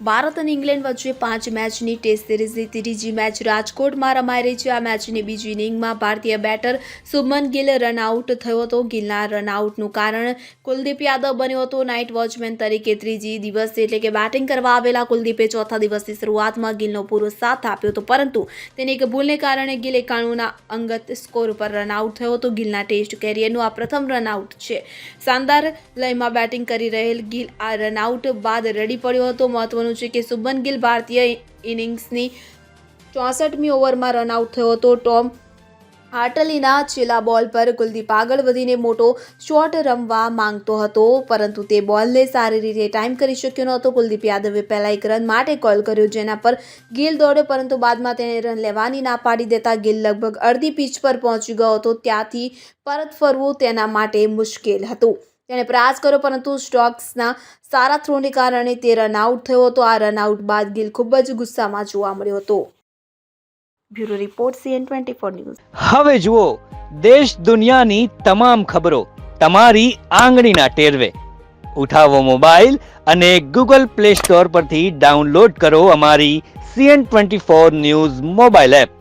ભારત અને ઇંગ્લેન્ડ વચ્ચે પાંચ મેચની ટેસ્ટ સિરીઝની ત્રીજી મેચ રાજકોટમાં રમાઈ રહી છે. આ મેચની બીજી ઇનિંગમાં ભારતીય બેટર શુભમન ગિલ રનઆઉટ થયો હતો. ગિલના રનઆઉટનું કારણ કુલદીપ યાદવ બન્યો હતો. નાઇટ વોચમેન તરીકે ત્રીજી દિવસે એટલે કે બેટિંગ કરવા આવેલા કુલદીપે ચોથા દિવસની શરૂઆતમાં ગિલનો પૂરો સાથ આપ્યો હતો. પરંતુ તેની એક ભૂલને કારણે ગિલ એકાણુંના અંગત સ્કોર ઉપર રનઆઉટ થયો હતો. ગિલના ટેસ્ટ કેરિયરનું આ પ્રથમ રનઆઉટ છે. શાનદાર લયમાં બેટિંગ કરી રહેલ ગિલ આ રનઆઉટ બાદ રડી પડ્યો હતો. મહત્વનું છે કે શુભન ગિલ ભારતીય ઇનિંગ્સની ચોસઠમી ઓવરમાં રન આઉટ થયો હતો. ટોમ હાર્ટલીના છેલ્લા બોલ પર કુલદીપ આગળ વધીને મોટો શોટ રમવા માંગતો હતો, પરંતુ તે બોલને સારી રીતે ટાઈમ કરી શક્યો નહોતો. કુલદીપ યાદવે પહેલા એક રન માટે કોલ કર્યો, જેના પર ગિલ દોડ્યો પરંતુ બાદમાં તેણે રન લેવાની ના પાડી દેતા ગિલ લગભગ અડધી પીચ પર પહોંચી ગયો હતો. ત્યાંથી પરત ફરવું તેના માટે મુશ્કેલ હતું. તેણે પ્રયાસ કર્યો, પરંતુ સ્ટોક્સના સારા થ્રોને કારણે તે રનઆઉટ થયો હતો. આ રનઆઉટ બાદ ગિલ ખૂબ જ ગુસ્સામાં જોવા મળ્યો હતો. Bureau report, CN twenty four news. હવે જુઓ, દેશ દુનિયાની તમામ ખબરો તમારી આંગળીના ટેરવે. ઉઠાવો મોબાઈલ અને ગૂગલ પ્લે સ્ટોર પરથી ડાઉનલોડ કરો અમારી CN twenty four news mobile app.